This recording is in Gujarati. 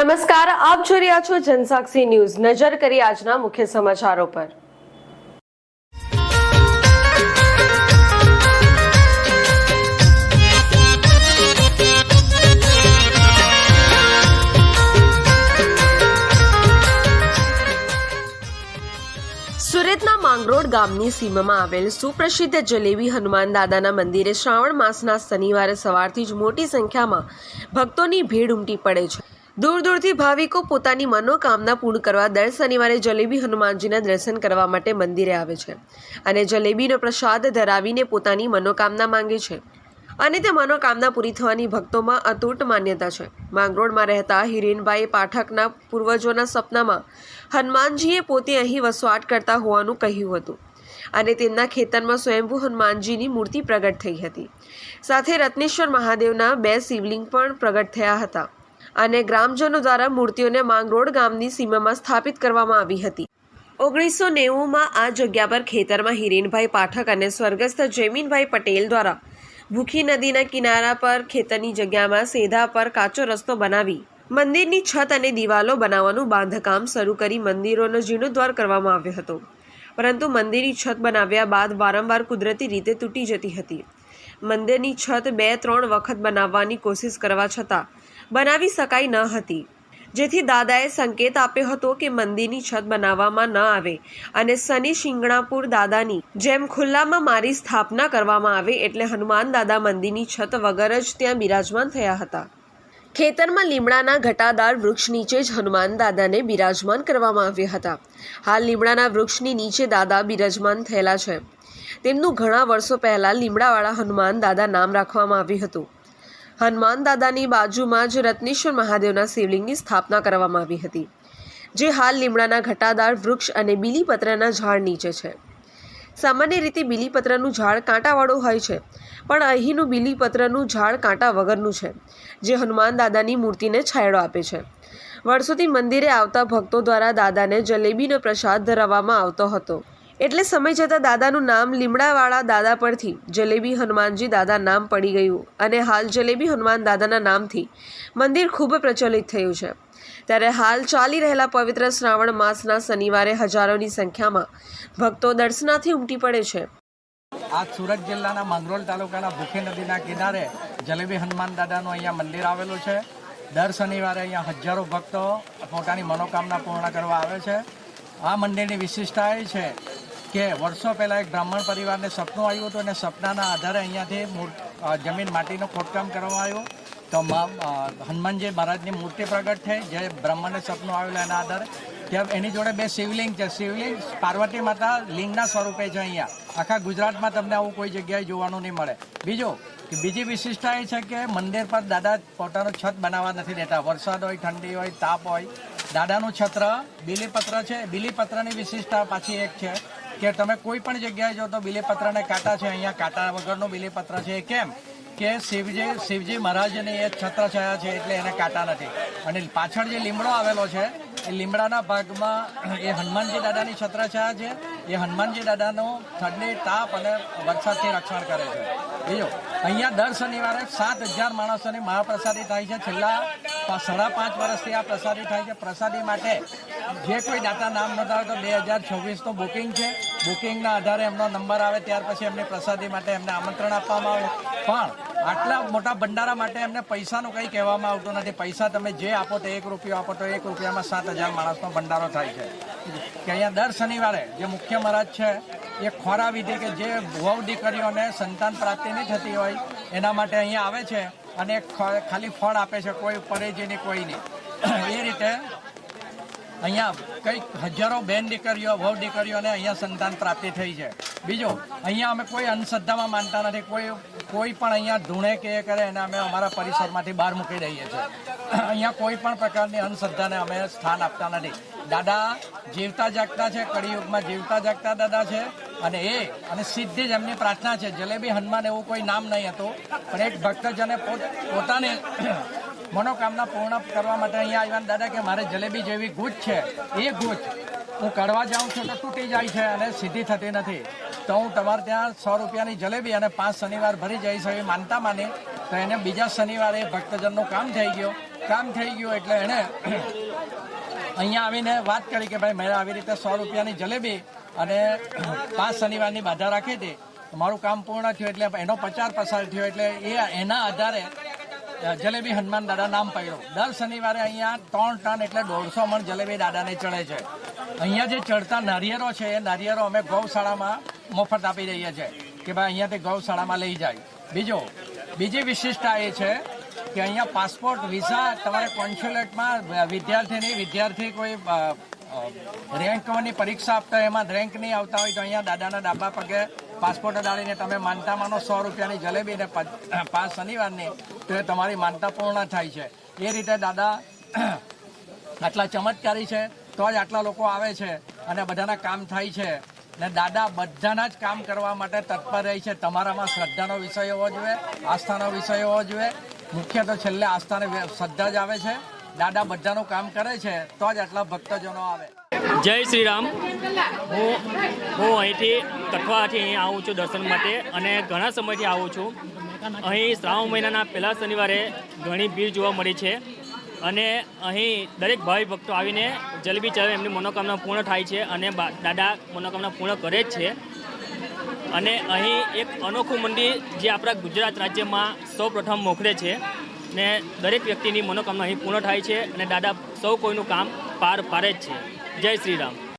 નમસ્કાર, આપ જોઈ રહ્યા છો જનસાક્ષી ન્યૂઝ. નજર કરી આજના મુખ્ય સમાચારો પર. સુરતના માંગરોળ ગામની સીમામાં આવેલ સુપ્રસિદ્ધ જલેબી હનુમાન દાદાના મંદિરે શ્રાવણ માસના શનિવારે સવારથી જ મોટી સંખ્યામાં ભક્તોની ભીડ ઉમટી પડે છે. દૂર દૂરથી ભાવિકો પોતાની મનોકામના પૂર્ણ કરવા દર શનિવારે જલેબી હનુમાનજીના દર્શન કરવા માટે મંદિરે આવે છે અને જલેબીનો પ્રસાદ ધરાવીને પોતાની મનોકામના માંગે છે. અને તે મનોકામના પૂરી થવાની ભક્તોમાં અતૂટ માન્યતા છે. માંગરોળમાં રહેતા હિરેનભાઈ પાઠકના પૂર્વજોના સપનામાં હનુમાનજીએ પોતે અહીં વસવાટ કરતા હોવાનું કહ્યું હતું અને તેમના ખેતરમાં સ્વયંભૂ હનુમાનજીની મૂર્તિ પ્રગટ થઈ હતી. સાથે રત્નેશ્વર મહાદેવના બે શિવલિંગ પણ પ્રગટ થયા હતા. અને ગ્રામજનો દ્વારા મૂર્તિઓને માંગરોળ ગામની સીમામાં સ્થાપિત કરવામાં આવી હતી. ઓગણીસો નેવુંમાં આ જગ્યા પર ખેતરમાં હિરેનભાઈ પાઠક અને સ્વર્ગસ્થ જયમીનભાઈ પટેલ દ્વારા ભૂખી નદીના કિનારા પર ખેતરની જગ્યામાં સેધા પર કાચો રસ્તો બનાવી મંદિરની છત અને દિવાલો બનાવવાનું બાંધકામ શરૂ કરી મંદિરોનો જીર્ણોદ્ધાર કરવામાં આવ્યો હતો. પરંતુ મંદિરની છત બનાવ્યા બાદ વારંવાર કુદરતી રીતે તૂટી જતી હતી. મંદિરની છત બે ત્રણ વખત બનાવવાની કોશિશ કરવા છતાં બનાવી શકાઈ ન હતી. જેથી દાદાએ સંકેત આપ્યો હતો કે મંદિરની છત બનાવવામાં ન આવે અને શનિ શિંગણાપુર દાદાની જેમ ખુલ્લામાં મારી સ્થાપના કરવામાં આવે એટલે હનુમાન દાદા મંદિરની છત વગર જ ત્યાં બિરાજમાન થયા હતા. ખેતરમાં લીમડાના ઘટાદાર વૃક્ષ નીચે જ હનુમાન દાદાને બિરાજમાન કરવામાં આવ્યા હતા. હાલ લીમડાના વૃક્ષની નીચે દાદા બિરાજમાન થયેલા છે. તેમનું ઘણા વર્ષો પહેલાં લીમડાવાળા હનુમાન દાદા નામ રાખવામાં આવ્યું હતું. હનુમાન દાદાની બાજુમાં જ રત્નેશ્વર મહાદેવના શિવલિંગની સ્થાપના કરવામાં આવી હતી, જે હાલ લીમડાના ઘટાદાર વૃક્ષ અને બીલીપત્રના ઝાડ નીચે છે. સામાન્ય રીતે બીલીપત્રનું ઝાડ કાંટાવાળું હોય છે, પણ અહીંનું બીલીપત્રનું ઝાડ કાંટા વગરનું છે, જે હનુમાન દાદાની મૂર્તિને છાંયડો આપે છે. વર્ષોથી મંદિરે આવતા ભક્તો દ્વારા દાદાને જલેબીનો પ્રસાદ ધરાવવામાં આવતો હતો. એટલે સમય જતાં દાદાનું નામ લીમડાવાળા દાદા પરથી જલેબી હનુમાનજી દાદા નામ પડી ગયું અને હાલ જલેબી હનુમાન દાદાના નામથી મંદિર ખૂબ પ્રચલિત થયું છે. ત્યારે હાલ ચાલી રહેલા પવિત્ર શ્રાવણ માસના શનિવારે હજારોની સંખ્યામાં ભક્તો દર્શનાથી ઉમટી પડે છે. આ સુરત જિલ્લાના માંગરોળ તાલુકાના ભૂખી નદીના કિનારે જલેબી હનુમાન દાદાનું અહીંયા મંદિર આવેલું છે. દર શનિવારે અહીંયા હજારો ભક્તો પોતાની મનોકામના પૂર્ણ કરવા આવે છે. આ મંદિરની વિશિષ્ટતા એ છે કે વર્ષો પહેલાં એક બ્રાહ્મણ પરિવારને સપનું આવ્યું હતું અને સપનાના આધારે અહીંયાથી જમીન માટીનું ખોદકામ કરવામાં આવ્યું. તો હનુમાનજી મહારાજની મૂર્તિ પ્રગટ થઈ, જે બ્રાહ્મણને સપનું આવેલું એના આધારે. ત્યાં એની જોડે બે શિવલિંગ છે. શિવલિંગ પાર્વતી માતા લિંગના સ્વરૂપે છે અહીંયા. આખા ગુજરાતમાં તમને આવું કોઈ જગ્યાએ જોવાનું નહીં મળે. બીજું, કે બીજી વિશિષ્ટતા એ છે કે મંદિર પર દાદા પોતાનું છત બનાવવા નથી દેતા. વરસાદ હોય, ઠંડી હોય, તાપ હોય. દાદાનું છત્ર, બીલીપત્ર છે. બીલીપત્રની વિશિષ્ટતા પાછી એક છે. કે તમે કોઈ પણ જગ્યાએ જો તો બીલીપત્રને કાંટા છે, અહીંયા કાંટા વગરનું બિલીપત્ર છે. કેમ? કે શિવજી શિવજી મહારાજની એ છત્ર છાયા છે એટલે એને કાંટા નથી. અને પાછળ જે લીમડો આવેલો છે, એ લીમડાના ભાગમાં એ હનુમાનજી દાદાની છત્ર છાયા છે. એ હનુમાનજી દાદાનો ઠંડી તાપ અને વરસાદથી રક્ષણ કરે છે. બીજો, અહીંયા દર શનિવારે સાત હજાર માણસોની મહાપ્રસાદી થાય છે. છેલ્લા સાડા પાંચ વર્ષથી આ પ્રસાદી થાય છે. પ્રસાદી માટે જે કોઈ દાતા નામ નોંધાવે તો બે હજાર છવ્વીસનું બુકિંગ છે. બુકિંગના આધારે એમનો નંબર આવે, ત્યાર પછી એમની પ્રસાદી માટે એમને આમંત્રણ આપવામાં આવે. પણ આટલા મોટા ભંડારા માટે એમને પૈસાનું કંઈ કહેવામાં આવતું નથી. પૈસા તમે જે આપો તો એક રૂપિયો આપો તો એક રૂપિયામાં સાત હજાર માણસનો ભંડારો થાય છે. કે અહીંયા દર શનિવારે જે મુખ્ય મહારાજ છે, એ ખોરા વિધિ કે જે વહુ દીકરીઓને સંતાન પ્રાપ્તિ નહીં થતી હોય, એના માટે અહીંયા આવે છે અને ખાલી ફળ આપે છે, કોઈ પરેજીની કોઈ નહીં. એ રીતે અહીંયા કંઈક હજારો બેન દીકરીઓ, વહુ દીકરીઓને અહીંયા સંતાન પ્રાપ્તિ થઈ છે. બીજું, અહીંયા અમે કોઈ અંધશ્રદ્ધામાં માનતા નથી. કોઈ કોઈ પણ અહીંયા ધૂણે કે એ કરે એને અમે અમારા પરિસરમાંથી બહાર મૂકી દઈએ છીએ. અહીંયા કોઈ પણ પ્રકારની અંધશ્રદ્ધાને અમે સ્થાન આપતા નથી. દાદા જીવતા જાગતા છે, કળિયુગમાં જીવતા જાગતા દાદા છે અને એ, અને સીધી જ એમની પ્રાર્થના છે. જલેબી હનુમાન એવું કોઈ નામ નહીં હતું, પણ એક ભક્તજને પોત, પોતાને મનોકામના પૂર્ણ કરવા માટે અહીંયા આવ્યા દાદા કે મારે જલેબી જેવી ગુજ છે, એ ગુજ હું કાઢવા જાઉં છું તો તૂટી જાય છે અને સીધી થતી નથી. તો હું તમારે ત્યાં સો રૂપિયાની જલેબી અને પાંચ શનિવાર ભરી જઈશ એવી માનતા માની, તો એને બીજા શનિવારે ભક્તજનનું કામ થઈ ગયું. કામ થઈ ગયું એટલે એણે અહીંયા આવીને વાત કરી કે ભાઈ મેં આવી રીતે સો રૂપિયાની જલેબી અને પાંચ શનિવારની બાધા રાખી હતી. મારું કામ પૂર્ણ થયું એટલે એનો પ્રચાર પ્રસાર થયો એટલે એ એના આધારે જલેબી હનુમાન દાદા નામ પડ્યું. દર શનિવારે અહીંયા ત્રણ ટન એટલે દોઢસો મણ જલેબી દાદાને ચડે છે. અહીંયા જે ચડતા નારિયેરો છે, એ નારિયેરો અમે ગૌશાળામાં મફત આપી દઈએ છીએ કે ભાઈ અહીંયાથી ગૌશાળામાં લઈ જાય. બીજો, બીજી વિશિષ્ટતા એ છે કે અહીંયા પાસપોર્ટ, વિઝા તમારે કોન્સ્યુલેટમાં વિદ્યાર્થીની, વિદ્યાર્થી કોઈ રેન્કની પરીક્ષા આપતા એમાં રેન્ક નહીં આવતા હોય તો અહીંયા દાદાના ડાબા પગે પાસપોર્ટ અડાડીને તમે માનતા માનો સો રૂપિયાની જલેબી ને પાંચ શનિવારની, તો એ તમારી માનતા પૂર્ણ થાય છે. એ રીતે દાદા, આટલા ચમત્કારી છે, તો જ આટલા લોકો આવે છે અને બધાના કામ થાય છે. ને દાદા, બધાના જ કામ કરવા માટે તત્પર રહે છે. તમારામાં શ્રદ્ધાનો વિષય હોવો જોઈએ, આસ્થાનો વિષય હોવો જોઈએ. મુખ્ય તો છેલ્લે આસ્થાને શ્રદ્ધા જ આવે છે. દાદા, બધાનું કામ કરે છે, તો જ આટલા ભક્તજનો આવે. જય શ્રી રામ હું હું અહીંથી કઠવાથી અહીં આવું છું દર્શન માટે અને ઘણા સમયથી આવું છું. અહીં શ્રાવણ મહિનાના પહેલા શનિવારે ઘણી ભીડ જોવા મળી છે અને અહીં દરેક ભાઈ ભક્તો આવીને જલેબી ચડાવે એમની મનોકામના પૂર્ણ થાય છે અને દાદા મનોકામના પૂર્ણ કરે જ છે. અને અહીં એક અનોખું મંદિર જે આપણા ગુજરાત રાજ્યમાં સૌપ્રથમ મોખરે છે ને દરેક વ્યક્તિની મનોકામના અહીં પૂર્ણ થાય છે અને દાદા સૌ કોઈનું કામ પાર પાડે જ છે. જય શ્રી રામ.